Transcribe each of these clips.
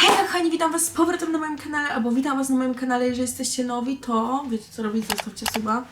Hej kochani, witam was z powrotem na moim kanale, albo witam was na moim kanale, jeżeli jesteście nowi, to wiecie co robić, zostawcie suba.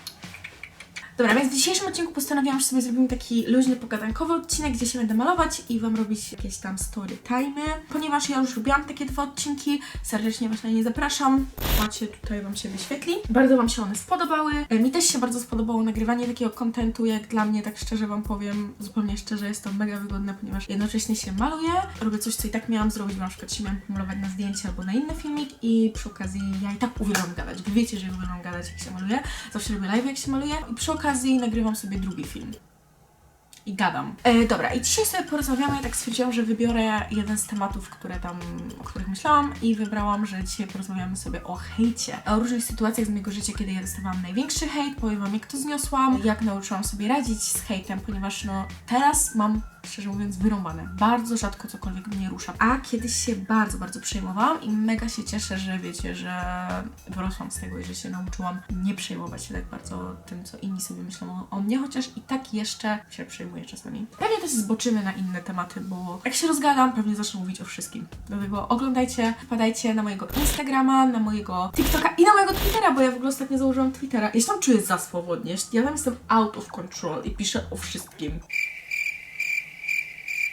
Dobra, więc w dzisiejszym odcinku postanowiłam, że sobie zrobimy taki luźny, pogadankowy odcinek, gdzie się będę malować i Wam robić jakieś tam story time'y. Ponieważ ja już robiłam takie dwa odcinki, serdecznie Was na nie zapraszam. Macie tutaj Wam się wyświetli. Bardzo Wam się one spodobały. E, Mi też się bardzo spodobało nagrywanie takiego kontentu, jak dla mnie, tak szczerze Wam powiem, zupełnie szczerze, jest to mega wygodne, ponieważ jednocześnie się maluję, robię coś, co i tak miałam zrobić, bo na przykład się miałam pomalować na zdjęcie albo na inny filmik i przy okazji ja i tak uwielbiam gadać. Wy wiecie, że uwielbiam gadać, jak się maluję. Zawsze robię live, jak się maluję i przy okazji nagrywam sobie drugi film. I gadam. E, dobra, i dzisiaj sobie porozmawiamy. Ja tak stwierdziłam, że wybiorę jeden z tematów, które tam, o których myślałam i wybrałam, że dzisiaj porozmawiamy sobie o hejcie. O różnych sytuacjach z mojego życia, kiedy ja dostawałam największy hejt, powiem wam jak to zniosłam, jak nauczyłam sobie radzić z hejtem, ponieważ no teraz mam szczerze mówiąc, wyrąbane. Bardzo rzadko cokolwiek mnie rusza. A kiedyś się bardzo, bardzo przejmowałam i mega się cieszę, że wiecie, że wyrosłam z tego i że się nauczyłam nie przejmować się tak bardzo tym, co inni sobie myślą o, mnie, chociaż i tak jeszcze się przejmuję czasami. Pewnie też zboczymy na inne tematy, bo jak się rozgadam, pewnie zacznę mówić o wszystkim. Dlatego oglądajcie, wpadajcie na mojego Instagrama, na mojego TikToka i na mojego Twittera, bo ja w ogóle ostatnio założyłam Twittera. Ja się tam czuję za swobodnie. Ja tam jestem out of control i piszę o wszystkim.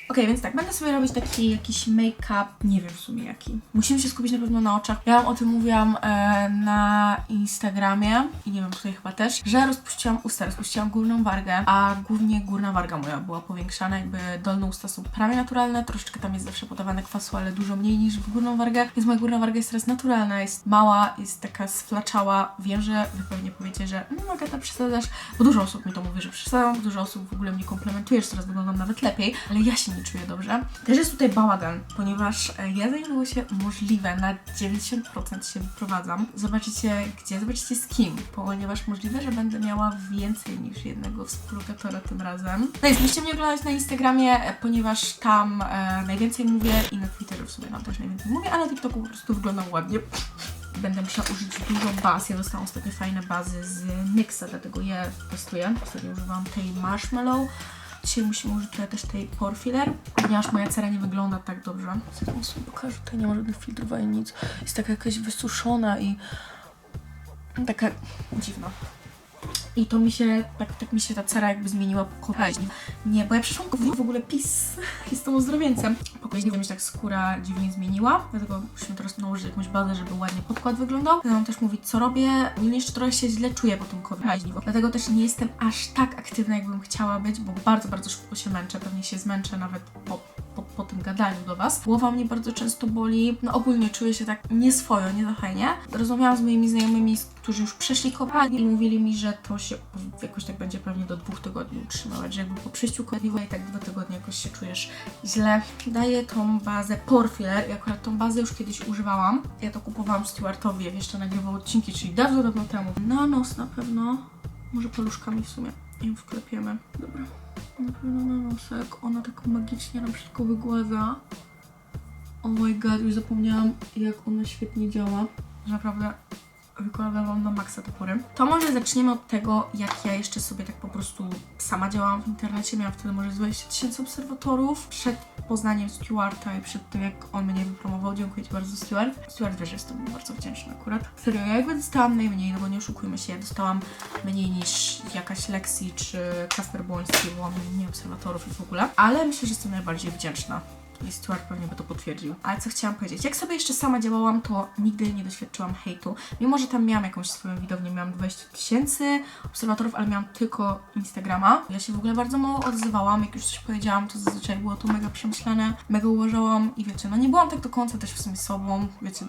Okej, więc tak, będę sobie robić taki jakiś make-up, nie wiem w sumie jaki. Musimy się skupić na pewno na oczach. Ja wam o tym mówiłam e, na Instagramie i nie wiem, tutaj chyba też, że rozpuściłam usta, rozpuściłam górną wargę, a głównie górna warga moja była powiększana, jakby dolne usta są prawie naturalne, troszeczkę tam jest zawsze podawane kwasu, ale dużo mniej niż w górną wargę, więc moja górna warga jest teraz naturalna, jest mała, jest taka sflaczała. Wiem, że wy pewnie powiecie, że no Agata, przesadzasz, bo dużo osób mi to mówi, że przesadzam, dużo osób w ogóle mnie komplementuje, że teraz wyglądam nawet lepiej, ale ja się nie czuję dobrze. Też jest tutaj bałagan, ponieważ e, ja zajmuję się możliwe, na 90% się wyprowadzam. Zobaczycie gdzie, zobaczycie z kim, ponieważ możliwe, że będę miała więcej niż jednego współlokatora tym razem. No więc musicie mnie oglądać na Instagramie, e, ponieważ tam e, najwięcej mówię i na Twitterze w sumie tam też najwięcej mówię, a na TikToku po prostu wyglądam ładnie będę musiała użyć dużo baz. Ja dostałam ostatnio fajne bazy z Nyxa, dlatego je testuję. Ostatnio używałam tej Marshmallow. Dzisiaj musimy użyć tutaj też tej Porfiler, ponieważ moja cera nie wygląda tak dobrze. Zaraz sobie pokażę, tutaj nie ma żadnych filtrów ani nic. Jest taka jakaś wysuszona i taka dziwna. I to mi się, tak, tak mi się ta cera jakby zmieniła po koleźni. Nie, bo ja przyszłam w ogóle pis, jestem ozdrowieńcem. Koleźni mi się tak skóra dziwnie zmieniła, dlatego musimy teraz nałożyć jakąś bazę, żeby ładnie podkład wyglądał. Chcę też mówić, co robię. Ogólnie jeszcze trochę się źle czuję po tym koleźni, dlatego też nie jestem aż tak aktywna, jakbym chciała być, bo bardzo, bardzo szybko się męczę. Pewnie się zmęczę nawet po, po, po tym gadaniu do Was. Głowa mnie bardzo często boli. No ogólnie czuję się tak nieswojo, nie za fajnie. Rozmawiałam z moimi znajomymi, którzy już przeszli kopalnię i mówili mi, że to się jakoś tak będzie pewnie do dwóch tygodni utrzymywać, że jakby po przyjściu kopalni i tak dwa tygodnie jakoś się czujesz źle. Daję tą bazę Porfiler i akurat tą bazę już kiedyś używałam. Ja to kupowałam Stuartowi, jak jeszcze nagrywał odcinki, czyli dawno, dawno temu. Na nos na pewno, może paluszkami w sumie. I wklepiemy. Dobra. Na pewno na nosek. Ona tak magicznie nam wszystko wygładza. Oh my god, już zapomniałam jak ona świetnie działa. Naprawdę wam na maksa topory. To może zaczniemy od tego, jak ja jeszcze sobie tak po prostu sama działałam w internecie. Miałam wtedy może z 20 tysięcy obserwatorów. Przed poznaniem Stuarta i przed tym, jak on mnie wypromował. Dziękuję Ci bardzo. Stuart wie, że jestem bardzo wdzięczna akurat. Serio, ja jakby dostałam najmniej, no bo nie oszukujmy się, ja dostałam mniej niż jakaś Lexi czy Kasper Błoński, bo on nie obserwatorów i w ogóle. Ale myślę, że jestem najbardziej wdzięczna. I Stuart pewnie by to potwierdził. Ale co chciałam powiedzieć? Jak sobie jeszcze sama działałam, to nigdy nie doświadczyłam hejtu. Mimo, że tam miałam jakąś swoją widownię, miałam 20 tysięcy obserwatorów, ale miałam tylko Instagrama. Ja się w ogóle bardzo mało odzywałam. Jak już coś powiedziałam, to zazwyczaj było to mega przemyślane, mega uważałam i wiecie, no nie byłam tak do końca też w sumie sobą. Wiecie,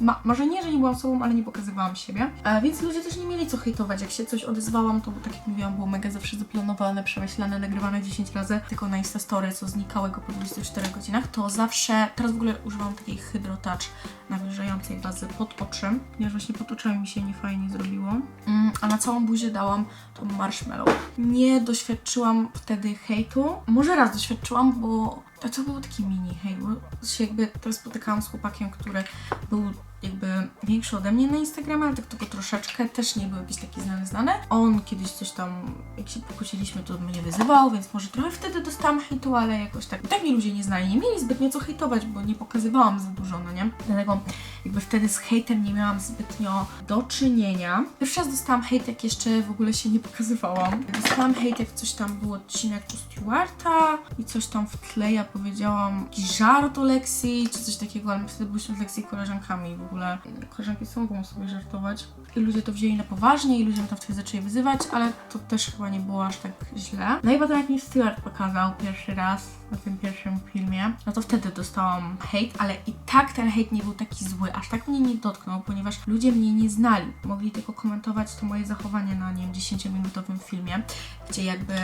ma, może nie, że nie byłam sobą, ale nie pokazywałam siebie. A więc ludzie też nie mieli co hejtować. Jak się coś odezwałam, to tak jak mówiłam, było mega zawsze zaplanowane, przemyślane, nagrywane 10 razy, tylko na Instastory, co znikałego po 24 godzinach, to zawsze, teraz w ogóle używam takiej Hydro Touch nawilżającej bazy pod oczem, ponieważ właśnie pod oczami mi się nie fajnie zrobiło. Mm, a na całą buzię dałam tą marshmallow. Nie doświadczyłam wtedy hejtu. Może raz doświadczyłam, bo A to był taki mini hej, bo się jakby teraz spotykałam z chłopakiem, który był jakby większy ode mnie na Instagramie, ale tak tylko troszeczkę, też nie był jakiś taki znany, znany. On kiedyś coś tam, jak się pokłóciliśmy, to mnie wyzywał, więc może trochę wtedy dostałam hejtu, ale jakoś tak, tak mnie ludzie nie znali, nie mieli zbytnio co hejtować, bo nie pokazywałam za dużo, no nie? Dlatego jakby wtedy z hejtem nie miałam zbytnio do czynienia. Pierwszy raz dostałam hejt, jak jeszcze w ogóle się nie pokazywałam. Dostałam hejt, jak coś tam był odcinek u Stewarta i coś tam w tle ja powiedziałam jakiś żart o Lexi, czy coś takiego, ale wtedy byliśmy z Lexi koleżankami w ogóle koleżanki są mogą sobie żartować. I ludzie to wzięli na poważnie i ludzie mnie tam wtedy zaczęli wyzywać, ale to też chyba nie było aż tak źle. No i potem jak mi Stewart pokazał pierwszy raz na tym pierwszym filmie, no to wtedy dostałam hejt, ale i tak ten hejt nie był taki zły, aż tak mnie nie dotknął, ponieważ ludzie mnie nie znali. Mogli tylko komentować to moje zachowanie na, nie wiem, 10-minutowym filmie, gdzie jakby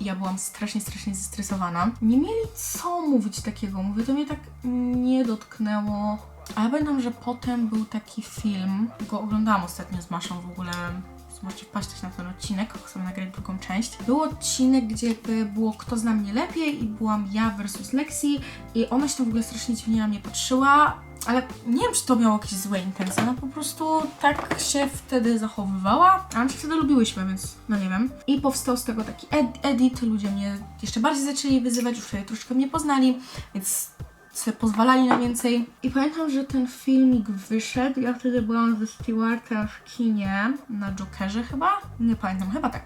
ja byłam strasznie, strasznie zestresowana. Nie mieli co mówić takiego, mówię, to mnie tak nie dotknęło. Ale pamiętam, że potem był taki film, go oglądałam ostatnio z Maszą w ogóle. Zobaczcie, wpaść też na ten odcinek, chcemy nagrać drugą część. Był odcinek, gdzie było kto zna mnie lepiej i byłam ja versus Lexi i ona się tam w ogóle strasznie dziwnie na mnie patrzyła, ale nie wiem, czy to miało jakieś złe intencje, no po prostu tak się wtedy zachowywała, a my się wtedy lubiłyśmy, więc no nie wiem. I powstał z tego taki ed edit, ludzie mnie jeszcze bardziej zaczęli wyzywać, już troszkę mnie poznali, więc sobie pozwalali na więcej. I pamiętam, że ten filmik wyszedł. Ja wtedy byłam ze Stewartem w kinie na Jokerze chyba. Nie pamiętam, chyba tak.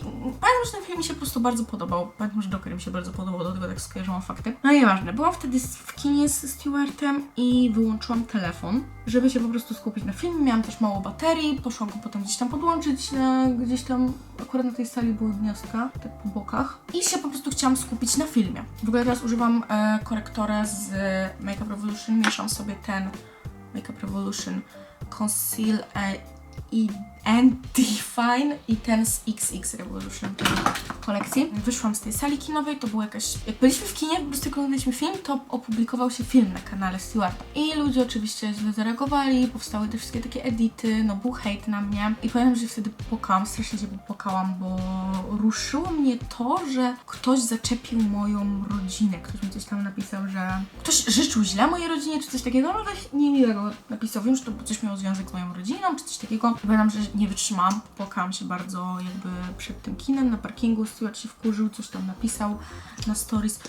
I pamiętam, że ten film mi się po prostu bardzo podobał. Pamiętam, że Joker mi się bardzo podobał, do tego tak skojarzyłam fakty. No nieważne, byłam wtedy w kinie z Stewartem i wyłączyłam telefon, żeby się po prostu skupić na filmie. Miałam też mało baterii, poszłam go potem gdzieś tam podłączyć, na, gdzieś tam akurat na tej sali były gniazdka, tak po bokach. I się po prostu chciałam skupić na filmie. W ogóle teraz używam e, korektora z Makeup Revolution, mieszam sobie ten Makeup Revolution Conceal and Define i ten z XX Revolution kolekcji. Wyszłam z tej sali kinowej, to była jakaś... Jak byliśmy w kinie, po prostu oglądaliśmy film, to opublikował się film na kanale Stewarta. I ludzie oczywiście źle zareagowali, powstały te wszystkie takie edity, no był hejt na mnie. I pamiętam, że wtedy popłakałam, strasznie się popłakałam, bo ruszyło mnie to, że ktoś zaczepił moją rodzinę. Ktoś mi coś tam napisał, że ktoś życzył źle mojej rodzinie, czy coś takiego, no coś niemiłego napisał. Wiem, że to coś miało związek z moją rodziną, czy coś takiego. Pamiętam, że nie wytrzymałam, popłakałam się bardzo jakby przed tym kinem na parkingu, Stewart się wkurzył, coś tam napisał na stories.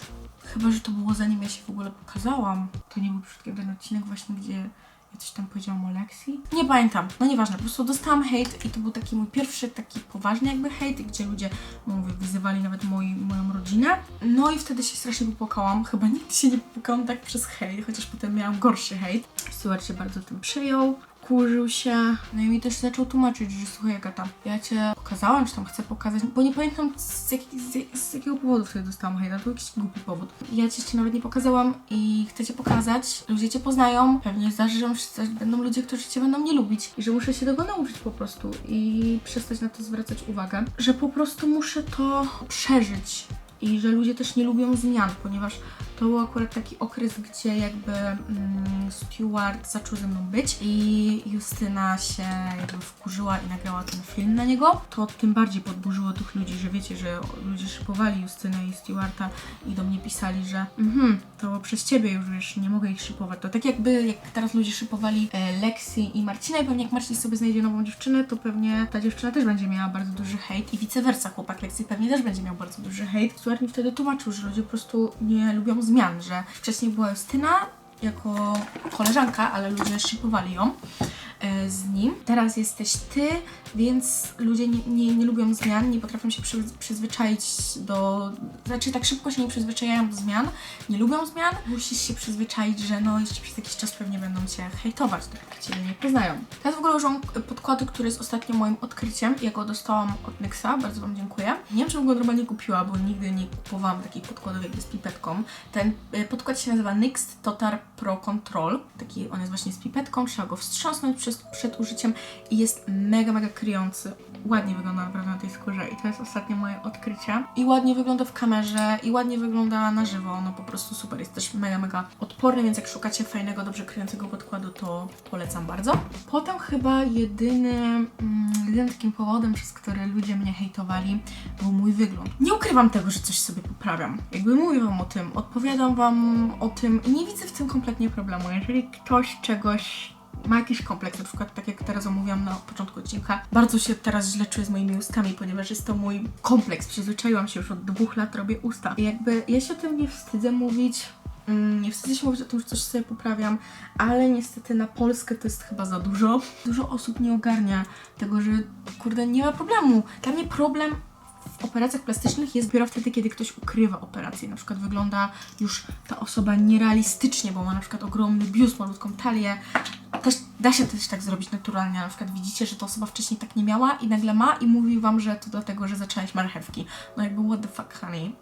Chyba, że to było zanim ja się w ogóle pokazałam. To nie był ten odcinek właśnie, gdzie ja coś tam powiedziałam o Lexi. Nie pamiętam, no nieważne, po prostu dostałam hejt i to był taki mój pierwszy taki poważny jakby hejt, gdzie ludzie, no mówię, wyzywali nawet moi, moją rodzinę. No i wtedy się strasznie popłakałam. Chyba nigdy się nie popłakałam tak przez hejt, chociaż potem miałam gorszy hejt. Stewart się bardzo tym przejął kurzył się. No i mi też zaczął tłumaczyć, że słuchaj Agata, ja cię pokazałam, czy tam chcę pokazać, bo nie pamiętam z, jak, z, z jakiego powodu wtedy dostałam hejta, to był jakiś głupi powód. Ja cię jeszcze nawet nie pokazałam i chcę cię pokazać, ludzie cię poznają, pewnie zdarzy, że będą ludzie, którzy cię będą nie lubić i że muszę się tego nauczyć po prostu i przestać na to zwracać uwagę, że po prostu muszę to przeżyć i że ludzie też nie lubią zmian, ponieważ to był akurat taki okres, gdzie jakby mm, zaczął ze mną być i Justyna się jakby wkurzyła i nagrała ten film na niego, to tym bardziej podburzyło tych ludzi, że wiecie, że ludzie szypowali Justynę i Stewarta i do mnie pisali, że mhm, to przez ciebie już wiesz, nie mogę ich szypować. To tak jakby, jak teraz ludzie szypowali e, Lexi i Marcina i pewnie jak Marcin sobie znajdzie nową dziewczynę, to pewnie ta dziewczyna też będzie miała bardzo duży hejt i vice versa, chłopak Lexi pewnie też będzie miał bardzo duży hejt. Stewart mi wtedy tłumaczył, że ludzie po prostu nie lubią zmian, że wcześniej była Justyna jako koleżanka, ale ludzie shipowali ją z nim. Teraz jesteś ty, więc ludzie nie, nie, nie lubią zmian, nie potrafią się przy, przyzwyczaić do... Znaczy tak szybko się nie przyzwyczajają do zmian, nie lubią zmian. Musisz się przyzwyczaić, że no jeszcze przez jakiś czas pewnie będą cię hejtować, dopóki cię nie poznają. Teraz w ogóle używam podkładu, który jest ostatnio moim odkryciem. Ja go dostałam od Nyxa, bardzo Wam dziękuję. Nie wiem, bym go normalnie kupiła, bo nigdy nie kupowałam takich podkładów jakby z pipetką. Ten y, podkład się nazywa NYX Totar Pro Control. Taki on jest właśnie z pipetką, trzeba go wstrząsnąć przed, przed użyciem i jest mega, mega kryjący. ładnie wygląda naprawdę na tej skórze i to jest ostatnie moje odkrycie. I ładnie wygląda w kamerze, i ładnie wygląda na żywo, no po prostu super, jest też mega, mega odporny, więc jak szukacie fajnego, dobrze kryjącego podkładu, to polecam bardzo. Potem chyba jedynym, mm, jedynym takim powodem, przez który ludzie mnie hejtowali, był mój wygląd. Nie ukrywam tego, że coś sobie poprawiam. Jakby mówię wam o tym, odpowiadam wam o tym i nie widzę w tym kompletnie problemu. Jeżeli ktoś czegoś ma jakiś kompleks, na przykład tak jak teraz omówiłam na początku odcinka, bardzo się teraz źle czuję z moimi ustami, ponieważ jest to mój kompleks. Przyzwyczaiłam się już od dwóch lat, robię usta. I jakby ja się o tym nie wstydzę mówić, Mm, Nie wstydzę się mówić o tym, że coś sobie poprawiam, ale niestety na Polskę to jest chyba za dużo. Dużo osób nie ogarnia tego, że kurde, nie ma problemu. Dla mnie problem w operacjach plastycznych jest dopiero wtedy, kiedy ktoś ukrywa operację. Na przykład wygląda już ta osoba nierealistycznie, bo ma na przykład ogromny biust, malutką talię. Też, da się też tak zrobić naturalnie. Na przykład widzicie, że ta osoba wcześniej tak nie miała i nagle ma i mówi wam, że to dlatego, że zaczęłaś marchewki. No jakby what the fuck, honey.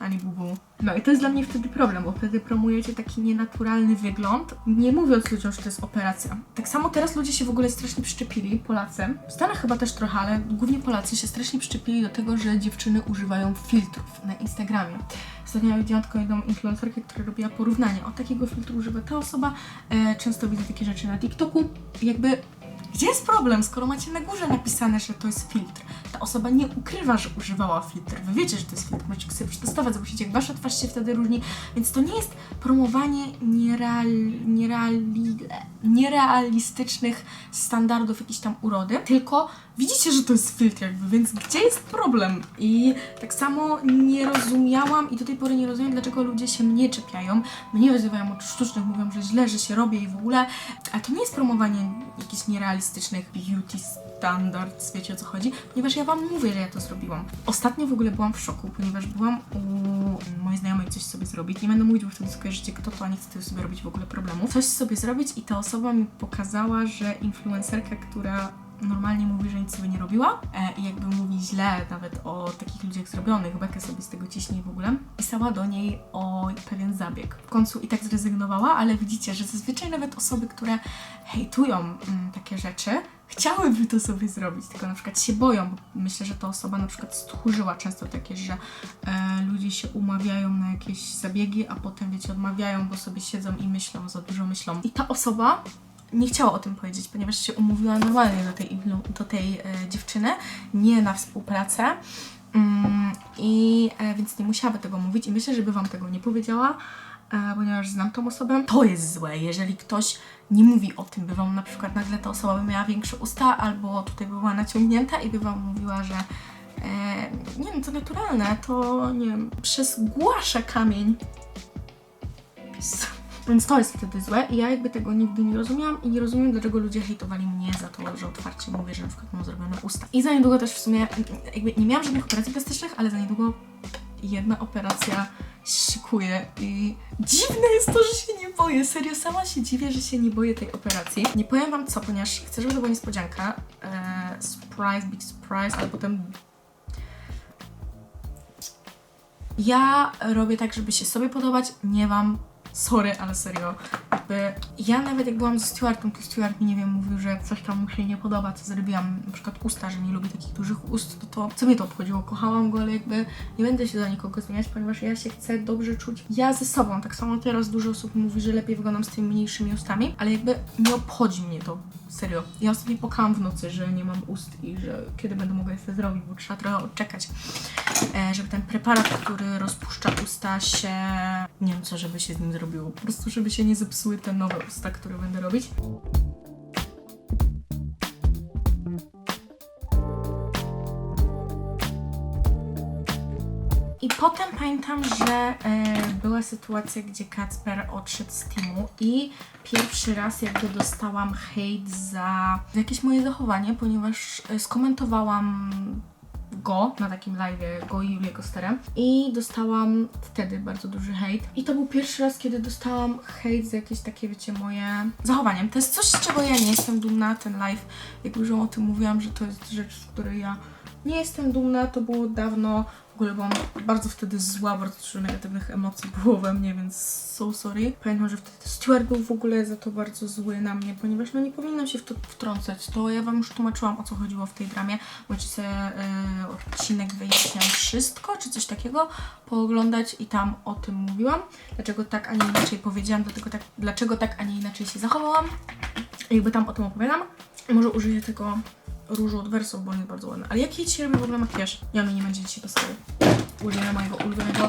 Ani bubu. No i to jest dla mnie wtedy problem, bo wtedy promujecie taki nienaturalny wygląd, nie mówiąc ludziom, że to jest operacja. Tak samo teraz ludzie się w ogóle strasznie przyczepili, Polacy, w Stanach chyba też trochę, ale głównie Polacy się strasznie przyczepili do tego, że dziewczyny używają filtrów na Instagramie. Ostatnio widziałam taką jedną influencerkę, która robiła porównanie. O takiego filtru używa ta osoba. E, często widzę takie rzeczy na TikToku. Jakby gdzie jest problem, skoro macie na górze napisane, że to jest filtr? Ta osoba nie ukrywa, że używała filtr. Wy wiecie, że to jest filtr, możecie sobie przetestować, zobaczycie, jak wasza twarz się wtedy różni. Więc to nie jest promowanie niereal, niereali, nierealistycznych standardów jakiejś tam urody, tylko widzicie, że to jest filtr jakby, więc gdzie jest problem? I tak samo nie rozumiałam i do tej pory nie rozumiem, dlaczego ludzie się mnie czepiają, mnie wyzywają od sztucznych, mówią, że źle, że się robię i w ogóle, a to nie jest promowanie jakichś nierealistycznych beauty standards, wiecie o co chodzi, ponieważ ja wam mówię, że ja to zrobiłam. Ostatnio w ogóle byłam w szoku, ponieważ byłam u mojej znajomej coś sobie zrobić, nie będę mówić, bo wtedy skojarzycie kto to, a nie chcę sobie robić w ogóle problemu. Coś sobie zrobić i ta osoba mi pokazała, że influencerka, która normalnie mówi, że nic sobie nie robiła e, i jakby mówi źle nawet o takich ludziach zrobionych, bekę sobie z tego ciśnie w ogóle, pisała do niej o pewien zabieg. W końcu i tak zrezygnowała, ale widzicie, że zazwyczaj nawet osoby, które hejtują mm, takie rzeczy, chciałyby to sobie zrobić, tylko na przykład się boją, bo myślę, że ta osoba na przykład stchórzyła często takie, że e, ludzie się umawiają na jakieś zabiegi, a potem wiecie, odmawiają, bo sobie siedzą i myślą, za dużo myślą. I ta osoba nie chciała o tym powiedzieć, ponieważ się umówiła normalnie do tej, do tej e, dziewczyny, nie na współpracę. Mm, I e, więc nie musiałaby tego mówić i myślę, żeby wam tego nie powiedziała, ponieważ znam tą osobę. To jest złe, jeżeli ktoś nie mówi o tym, by wam na przykład nagle ta osoba by miała większe usta, albo tutaj by była naciągnięta i by wam mówiła, że e, nie wiem, to naturalne, to nie wiem, przezgłasza kamień. Pis. Więc to jest wtedy złe i ja jakby tego nigdy nie rozumiałam i nie rozumiem, dlaczego ludzie hejtowali mnie za to, że otwarcie mówię, że na przykład mam zrobione usta. I za niedługo też w sumie, jakby nie miałam żadnych operacji plastycznych, ale za niedługo jedna operacja się szykuje i dziwne jest to, że się nie boję. Serio, sama się dziwię, że się nie boję tej operacji. Nie powiem wam co, ponieważ chcę, żeby to była niespodzianka. Eee, surprise, big surprise, ale potem ja robię tak, żeby się sobie podobać, nie wam. Sorry, ale serio. Ja nawet jak byłam ze Stuartem, to Stuart mi, nie wiem, mówił, że coś tam mu się nie podoba, co zrobiłam, na przykład usta, że nie lubię takich dużych ust, to, to co mnie to obchodziło? Kochałam go, ale jakby nie będę się za nikogo zmieniać, ponieważ ja się chcę dobrze czuć ja ze sobą. Tak samo teraz dużo osób mówi, że lepiej wyglądam z tymi mniejszymi ustami, ale jakby nie obchodzi mnie to. Serio. Ja ostatnio płakałam w nocy, że nie mam ust i że kiedy będę mogła je sobie zrobić, bo trzeba trochę odczekać, e, żeby ten preparat, który rozpuszcza usta się... Nie wiem co, żeby się z nim zrobiło. Po prostu, żeby się nie zepsuły te nowe usta, które będę robić. I potem pamiętam, że e, była sytuacja, gdzie Kacper odszedł z teamu i pierwszy raz jakby dostałam hejt za, za jakieś moje zachowanie, ponieważ e, skomentowałam go na takim live, go i Julię Kosterem i dostałam wtedy bardzo duży hejt. I to był pierwszy raz, kiedy dostałam hejt za jakieś takie, wiecie, moje zachowanie. To jest coś, z czego ja nie jestem dumna, ten live, jak już o tym mówiłam, że to jest rzecz, z której ja nie jestem dumna, to było dawno, W ogóle byłam bardzo wtedy zła, bardzo dużo negatywnych emocji było we mnie, więc so sorry. Pamiętam, że wtedy Stuart był w ogóle za to bardzo zły na mnie, ponieważ no nie powinnam się w to wtrącać. To ja wam już tłumaczyłam, o co chodziło w tej dramie. Możecie e, odcinek wyjaśniam wszystko, czy coś takiego, pooglądać i tam o tym mówiłam. Dlaczego tak, a nie inaczej powiedziałam, dlatego tak, dlaczego tak, a nie inaczej się zachowałam. Jakby tam o tym opowiadam. Może użyję tego różu od wersów, bo on jest bardzo ładny. Ale jaki dzisiaj robię w ogóle makijaż? Ja mi nie będzie dzisiaj pasował. Użyję mojego ulubionego,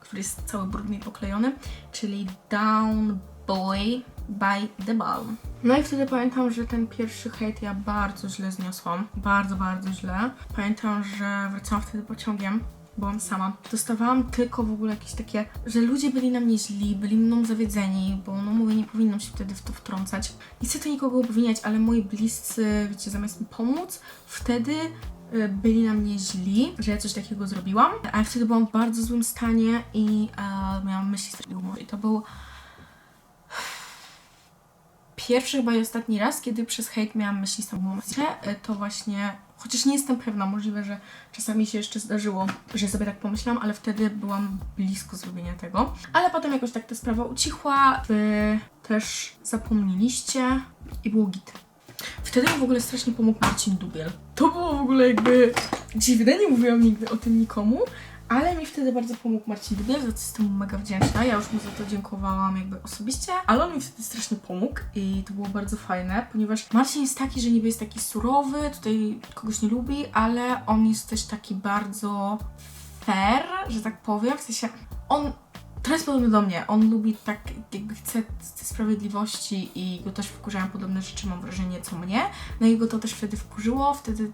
który jest cały brudny i poklejony, czyli Down Boy by The Balm. No i wtedy pamiętam, że ten pierwszy hejt ja bardzo źle zniosłam. Bardzo, bardzo źle. Pamiętam, że wracałam wtedy pociągiem byłam sama. Dostawałam tylko w ogóle jakieś takie, że ludzie byli na mnie źli, byli mną zawiedzeni, bo no mówię, nie powinnam się wtedy w to wtrącać. Nie chcę tu nikogo obwiniać, ale moi bliscy, wiecie, zamiast mi pomóc, wtedy y, byli na mnie źli, że ja coś takiego zrobiłam, a ja wtedy byłam w bardzo złym stanie i e, miałam myśli strasznie humor i to był pierwszy chyba i ostatni raz, kiedy przez hejt miałam myśli samobójcze, to właśnie, chociaż nie jestem pewna, możliwe, że czasami się jeszcze zdarzyło, że sobie tak pomyślałam, ale wtedy byłam blisko zrobienia tego. Ale potem jakoś tak ta sprawa ucichła, wy też zapomnieliście i było git. Wtedy mi w ogóle strasznie pomógł Marcin Dubiel. To było w ogóle jakby dziwne, nie mówiłam nigdy o tym nikomu, ale mi wtedy bardzo pomógł Marcin Dubiel, za co jestem mega wdzięczna. Ja już mu za to dziękowałam jakby osobiście, ale on mi wtedy strasznie pomógł i to było bardzo fajne, ponieważ Marcin jest taki, że niby jest taki surowy, tutaj kogoś nie lubi, ale on jest też taki bardzo fair, że tak powiem, w sensie on to jest podobny do mnie. On lubi tak, jakby chce chce sprawiedliwości i go też wkurzają podobne rzeczy, mam wrażenie, co mnie. No i go to też wtedy wkurzyło, wtedy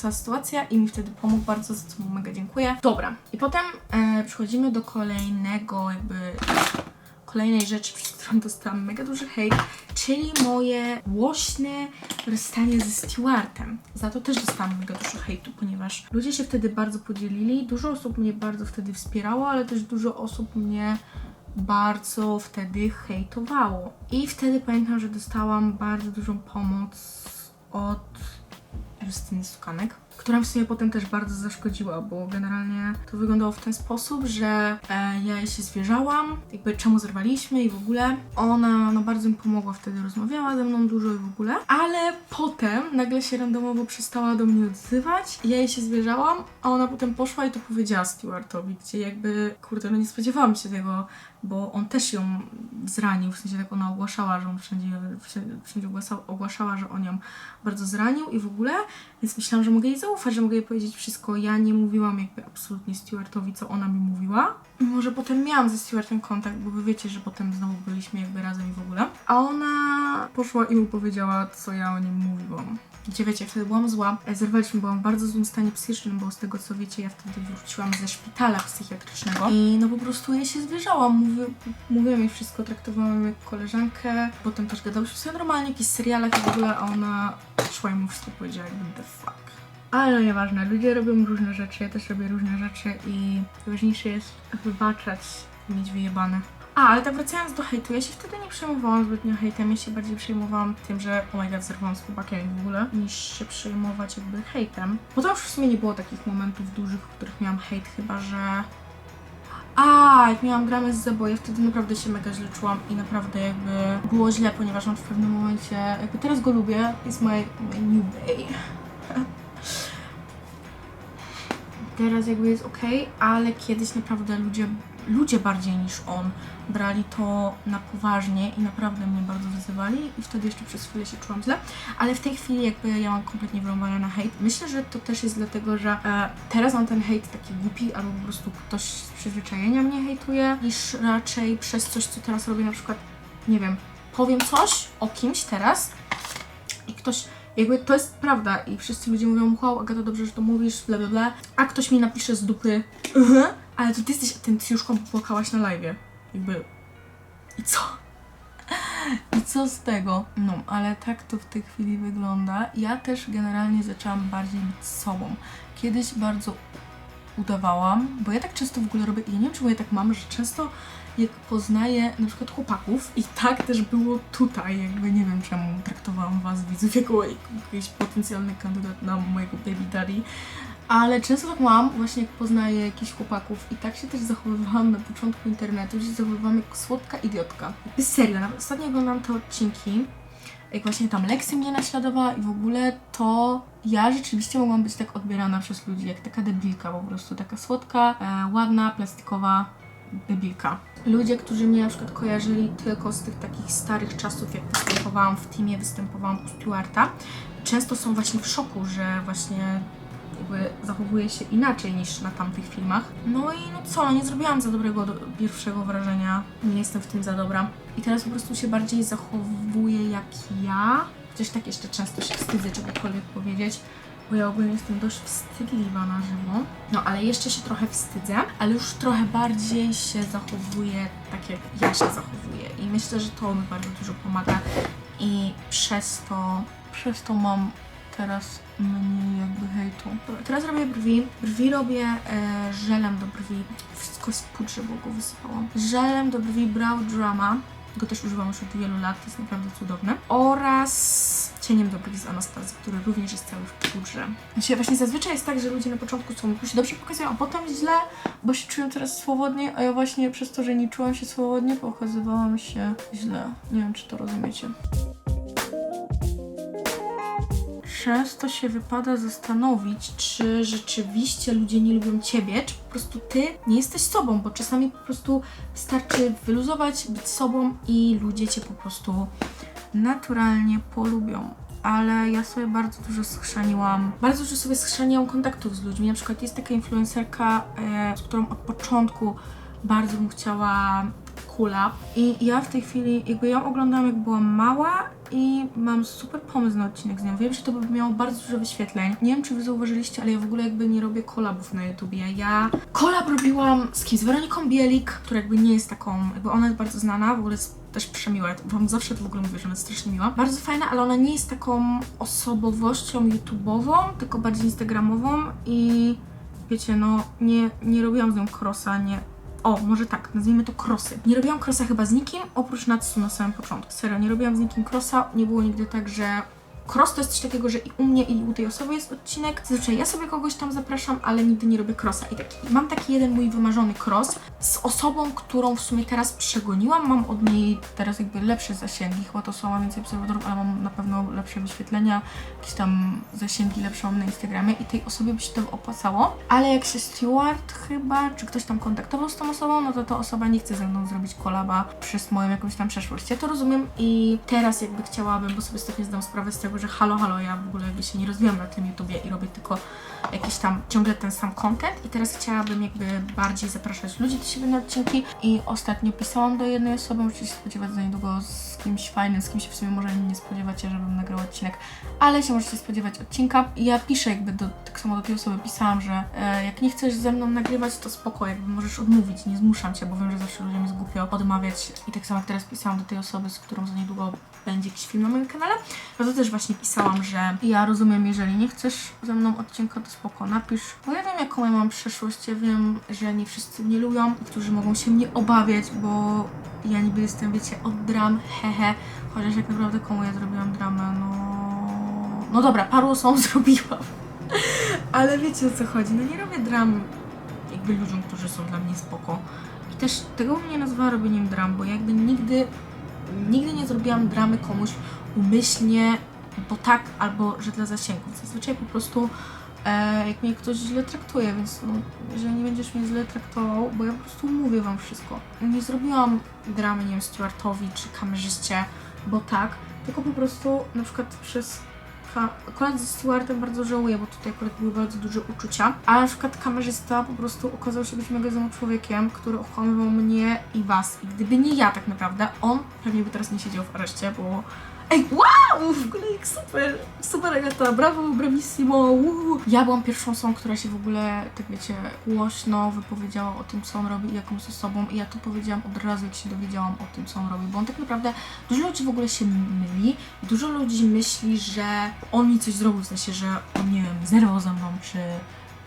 cała sytuacja i mi wtedy pomógł bardzo, za co mu mega dziękuję. Dobra, i potem e, przechodzimy do kolejnego jakby kolejnej rzeczy, przez którą dostałam mega duży hejt, czyli moje głośne rozstanie ze Stewartem. Za to też dostałam mega dużo hejtu, ponieważ ludzie się wtedy bardzo podzielili, dużo osób mnie bardzo wtedy wspierało, ale też dużo osób mnie bardzo wtedy hejtowało. I wtedy pamiętam, że dostałam bardzo dużą pomoc od Justyny Sukanek, która w sumie potem też bardzo zaszkodziła, bo generalnie to wyglądało w ten sposób, że e, ja jej się zwierzałam, jakby czemu zerwaliśmy i w ogóle. Ona no bardzo mi pomogła wtedy, rozmawiała ze mną dużo i w ogóle, ale potem nagle się randomowo przestała do mnie odzywać, ja jej się zwierzałam, a ona potem poszła i to powiedziała Stewartowi, gdzie jakby, kurde, no nie spodziewałam się tego, bo on też ją zranił, w sensie tak ona ogłaszała, że on wszędzie, wszędzie, ogłaszała, że on ją bardzo zranił i w ogóle, więc myślałam, że mogę jej zaufać, że mogę jej powiedzieć wszystko. Ja nie mówiłam jakby absolutnie Stewartowi, co ona mi mówiła. Mimo, że potem miałam ze Stewartem kontakt, bo wy wiecie, że potem znowu byliśmy jakby razem i w ogóle. A ona poszła i mu powiedziała, co ja o nim mówiłam. Gdzie wiecie, wtedy byłam zła, zerwaliśmy, byłam w bardzo złym stanie psychicznym, bo z tego co wiecie, ja wtedy wróciłam ze szpitala psychiatrycznego i no po prostu ja się zwierzałam, Mówi, mówiłam jej wszystko, traktowałam jak koleżankę, potem też gadałyśmy sobie normalnie, w jakichś serialach i w ogóle, a ona szła i mu wszystko powiedziała, jakby the fuck. Ale no nieważne, ludzie robią różne rzeczy, ja też robię różne rzeczy i najważniejsze jest wybaczać mieć wyjebane. A, ale tak wracając do hejtu, ja się wtedy nie przejmowałam zbytnio hejtem, ja się bardziej przejmowałam tym, że oh my god, zerwałam z chłopakiem w ogóle, niż się przejmować jakby hejtem. Bo to już w sumie nie było takich momentów dużych, w których miałam hejt, chyba że... A, jak miałam gramę z zaboje, wtedy naprawdę się mega źle czułam i naprawdę jakby było źle, ponieważ on w pewnym momencie, jakby teraz go lubię, jest my, my new bay. teraz jakby jest ok, ale kiedyś naprawdę ludzie, ludzie bardziej niż on brali to na poważnie i naprawdę mnie bardzo wyzywali i wtedy jeszcze przez chwilę się czułam źle, ale w tej chwili jakby ja mam kompletnie wyrąbane na hejt. Myślę, że to też jest dlatego, że e, teraz mam ten hejt taki głupi albo po prostu ktoś z przyzwyczajenia mnie hejtuje, niż raczej przez coś, co teraz robię, na przykład, nie wiem, powiem coś o kimś teraz i ktoś jakby to jest prawda i wszyscy ludzie mówią, wow, Agata, dobrze, że to mówisz, bla bla bla, a ktoś mi napisze z dupy, uh ale to ty jesteś atencjuszką, bo płakałaś na live'ie. Jakby... I co? I co z tego? No, ale tak to w tej chwili wygląda. Ja też generalnie zaczęłam bardziej być sobą. Kiedyś bardzo udawałam, bo ja tak często w ogóle robię, i ja nie wiem, czemu ja tak mam, że często jak poznaję na przykład chłopaków i tak też było tutaj, jakby nie wiem czemu traktowałam was widzów jako jakiś potencjalny kandydat na mojego baby daddy, Ale często tak mam, właśnie jak poznaję jakichś chłopaków i tak się też zachowywałam na początku internetu, że się zachowywałam jak słodka idiotka. Serio, nawet ostatnio oglądam te odcinki, jak właśnie tam Lexi mnie naśladowała i w ogóle to ja rzeczywiście mogłam być tak odbierana przez ludzi, jak taka debilka po prostu, taka słodka, e, ładna, plastikowa debilka. Ludzie, którzy mnie na przykład kojarzyli tylko z tych takich starych czasów, jak występowałam w teamie, występowałam u Stewarta, często są właśnie w szoku, że właśnie jakby zachowuje się inaczej niż na tamtych filmach. No i no co, nie zrobiłam za dobrego do pierwszego wrażenia, nie jestem w tym za dobra. I teraz po prostu się bardziej zachowuję jak ja, chociaż tak jeszcze często się wstydzę czegokolwiek powiedzieć, bo ja ogólnie jestem dość wstydliwa na żywo. No ale jeszcze się trochę wstydzę, ale już trochę bardziej się zachowuję tak jak ja się zachowuję i myślę, że to mi bardzo dużo pomaga i przez to, przez to mam teraz mniej jakby hejtu. Dobra, teraz robię brwi. Brwi robię e, żelem do brwi. Wszystko w pudrze, bo go wysypałam. Żelem do brwi Brow Drama. Go też używam już od wielu lat, jest naprawdę cudowne. Oraz cieniem do brwi z Anastazji, który również jest cały w pudrze. Znaczy, właśnie zazwyczaj jest tak, że ludzie na początku są się dobrze pokazują, a potem źle, bo się czują coraz swobodniej, a ja właśnie przez to, że nie czułam się swobodnie, pokazywałam się źle. Nie wiem, czy to rozumiecie. Często się wypada zastanowić, czy rzeczywiście ludzie nie lubią ciebie, czy po prostu ty nie jesteś sobą, bo czasami po prostu wystarczy wyluzować, być sobą i ludzie cię po prostu naturalnie polubią. Ale ja sobie bardzo dużo schrzaniłam, bardzo dużo sobie schrzaniłam kontaktów z ludźmi. Na przykład jest taka influencerka, e, z którą od początku bardzo bym chciała kula. I ja w tej chwili, jakby ją oglądałam jak byłam mała i mam super pomysł na odcinek z nią. Wiem, że to by miało bardzo dużo wyświetleń. Nie wiem, czy wy zauważyliście, ale ja w ogóle jakby nie robię kolabów na YouTubie. Ja kolab robiłam z kim? Z Weroniką Bielik, która jakby nie jest taką, jakby ona jest bardzo znana, w ogóle jest też przemiła. Wam zawsze to w ogóle mówię, że ona jest strasznie miła. Bardzo fajna, ale ona nie jest taką osobowością YouTube'ową, tylko bardziej Instagramową i wiecie, no nie, nie robiłam z nią crossa, nie, o, może tak, nazwijmy to crossy. Nie robiłam crossa chyba z nikim, oprócz Natsu na samym początku. Serio, nie robiłam z nikim crossa, nie było nigdy tak, że cross to jest coś takiego, że i u mnie, i u tej osoby jest odcinek. Zazwyczaj ja sobie kogoś tam zapraszam, ale nigdy nie robię crossa. I taki, mam taki jeden mój wymarzony cross z osobą, którą w sumie teraz przegoniłam. Mam od niej teraz jakby lepsze zasięgi. Chyba to są więcej obserwatorów, ale mam na pewno lepsze wyświetlenia, jakieś tam zasięgi lepsze mam na Instagramie i tej osobie by się to opłacało. Ale jak się Steward chyba, czy ktoś tam kontaktował z tą osobą, no to ta osoba nie chce ze mną zrobić kolaba przez moją jakąś tam przeszłość. Ja to rozumiem i teraz jakby chciałabym, bo sobie sobie zdam sprawę z tego, że halo, halo, ja w ogóle jakby się nie rozwijam na tym YouTubie i robię tylko jakiś tam ciągle ten sam content i teraz chciałabym jakby bardziej zapraszać ludzi do siebie na odcinki i ostatnio pisałam do jednej osoby, możecie się spodziewać za niedługo z kimś fajnym, z kim się w sumie może nie spodziewacie, żebym nagrał odcinek, ale się możecie spodziewać odcinka ja piszę jakby do, tak samo do tej osoby pisałam, że e, jak nie chcesz ze mną nagrywać, to spoko, jakby możesz odmówić, nie zmuszam cię, bo wiem, że zawsze ludziom jest głupio odmawiać i tak samo jak teraz pisałam do tej osoby, z którą za niedługo będzie jakiś film na moim kanale, no to też właśnie pisałam, że ja rozumiem, jeżeli nie chcesz ze mną odcinka, to spoko, napisz. Bo ja wiem, jaką ja mam przeszłość, ja wiem, że nie wszyscy mnie lubią, którzy mogą się mnie obawiać, bo ja niby jestem, wiecie, od dram, hehe, chociaż jak naprawdę komu ja zrobiłam dramę, no... No dobra, paru osobom zrobiłam. Ale wiecie o co chodzi, no nie robię dram jakby ludziom, którzy są dla mnie spoko. I też tego bym nie nazwała robieniem dram, bo jakby nigdy, nigdy nie zrobiłam dramy komuś umyślnie, bo tak, albo że dla zasięgów. Zazwyczaj po prostu e, jak mnie ktoś źle traktuje, więc no, jeżeli nie będziesz mnie źle traktował, bo ja po prostu mówię wam wszystko. Nie zrobiłam dramy, nie wiem, Stuartowi czy kamerzyście, bo tak, tylko po prostu na przykład przez akurat ze Stewartem bardzo żałuję, bo tutaj akurat były bardzo duże uczucia, a na przykład kamerzysta po prostu okazał się być mega złym człowiekiem, który okłamywał mnie i was. I gdyby nie ja tak naprawdę, on pewnie by teraz nie siedział w areszcie, bo Ej, wow! W ogóle jak super, super Agata, brawo, bravissimo, uuu. Ja byłam pierwszą osobą, która się w ogóle, tak wiecie, głośno wypowiedziała o tym, co on robi i jaką jest osobą i ja to powiedziałam od razu, jak się dowiedziałam o tym, co on robi, bo on tak naprawdę, dużo ludzi w ogóle się myli dużo ludzi myśli, że on mi coś zrobił, w sensie, że on, nie wiem, zerwał ze mną, czy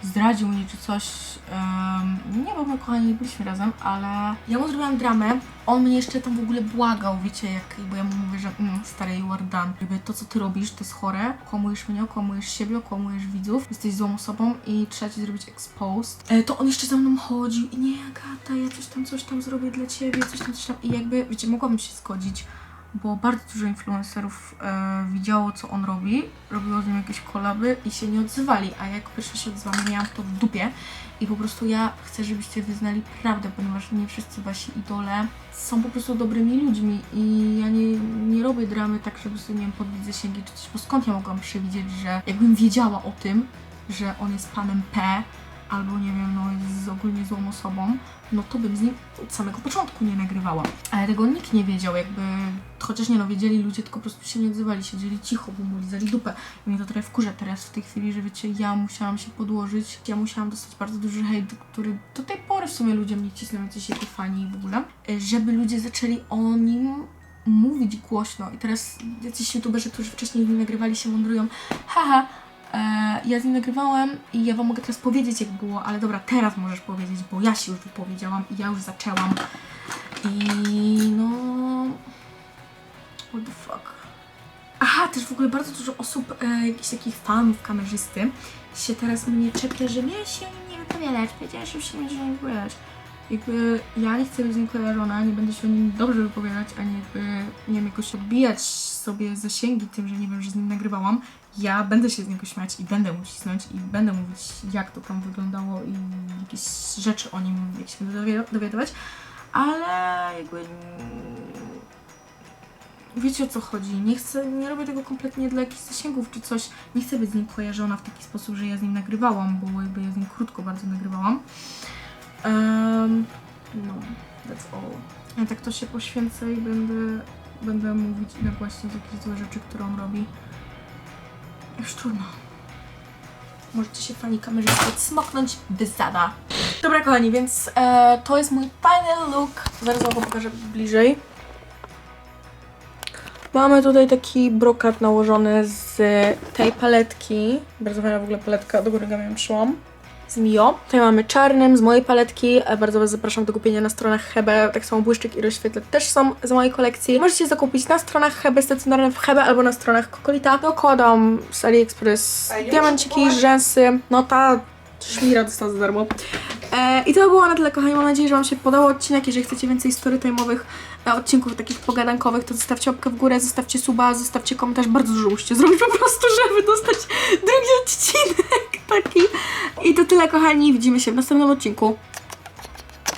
zdradził mnie czy coś. em, nie, bo my kochani nie byliśmy razem, ale ja mu zrobiłam dramę. On mnie jeszcze tam w ogóle błagał, wiecie, jak, bo ja mu mówię, że mm, stary, you are done. Jakby to, co ty robisz, to jest chore. Okłamujesz mnie, okłamujesz siebie, okłamujesz widzów. Jesteś złą osobą i trzeba ci zrobić exposed. E, to on jeszcze za mną chodził i nie, Agata, ja coś tam, coś tam zrobię dla ciebie, coś tam, coś tam. I jakby, wiecie, mogłabym się zgodzić, bo bardzo dużo influencerów e, widziało, co on robi, robiło z nim jakieś kolaby i się nie odzywali, a jak pierwsze się odzywamy, miałam to w dupie i po prostu ja chcę, żebyście wyznali prawdę, ponieważ nie wszyscy wasi idole są po prostu dobrymi ludźmi i ja nie, nie robię dramy tak, żeby sobie, nie wiem, podbić zasięgi czy coś, bo skąd ja mogłam przewidzieć, że jakbym wiedziała o tym, że on jest panem P, albo nie wiem, no jest ogólnie złą osobą, no to bym z nim od samego początku nie nagrywała. Ale tego nikt nie wiedział, jakby, chociaż nie no, wiedzieli ludzie, tylko po prostu się nie odzywali, siedzieli cicho, bo mu lizali dupę. I mnie to trochę wkurza teraz w tej chwili, że wiecie, ja musiałam się podłożyć, ja musiałam dostać bardzo duży hejt, który do tej pory w sumie ludzie mnie cisną, jacyś jako fani i w ogóle, żeby ludzie zaczęli o nim mówić głośno i teraz jacyś youtuberzy, którzy wcześniej z nagrywali się mądrują, haha, E, ja z nim nagrywałam i ja wam mogę teraz powiedzieć jak było, ale dobra, teraz możesz powiedzieć, bo ja się już wypowiedziałam i ja już zaczęłam. I no... What the fuck? Aha, też w ogóle bardzo dużo osób, e, jakichś takich fanów kamerzysty się teraz mnie czepia, że miałeś się o nim nie wypowiadać, powiedziałaś, że się nie wypowiadać. Jakby ja nie chcę być z nim kojarzona, nie będę się o nim dobrze wypowiadać, ani jakby, nie wiem, jakoś odbijać sobie zasięgi tym, że nie wiem, że z nim nagrywałam. Ja będę się z niego śmiać i będę mu cisnąć i będę mówić, jak to tam wyglądało i jakieś rzeczy o nim, jak się będę dowi- dowiadywać, ale jakby wiecie o co chodzi. Nie chcę, nie robię tego kompletnie dla jakichś zasięgów czy coś. Nie chcę być z nim kojarzona w taki sposób, że ja z nim nagrywałam, bo jakby ja z nim krótko bardzo nagrywałam. Um, no, that's all. Ja tak to się poświęcę i będę, będę mówić ile właśnie jakieś złe rzeczy, które on robi. Już trudno. Możecie się fani kamerzysty smoknąć wyzada. Dobra kochani, więc e, to jest mój final look. Zaraz wam go pokażę bliżej. Mamy tutaj taki brokat nałożony z tej paletki. Bardzo fajna w ogóle paletka, do góry ją trzymam. Z Mio. Tutaj mamy czarnym z mojej paletki. E, Bardzo Was zapraszam do kupienia na stronach Hebe. Tak samo błyszczyk i rozświetle też są z mojej kolekcji. Możecie zakupić na stronach Hebe, stacjonarne w Hebe albo na stronach Kokolita. Dokładam z AliExpress diamenciki, rzęsy. No ta szmira dostała za darmo. E, I to by było na tyle, kochani. Mam nadzieję, że Wam się podobał odcinek. Jeżeli chcecie więcej storytime'owych e, odcinków, takich pogadankowych, to zostawcie łapkę w górę, zostawcie suba, zostawcie komentarz. Bardzo dużo musicie zrobić po prostu, żeby dostać drugi odcinek taki. I to tyle, kochani. Widzimy się w następnym odcinku.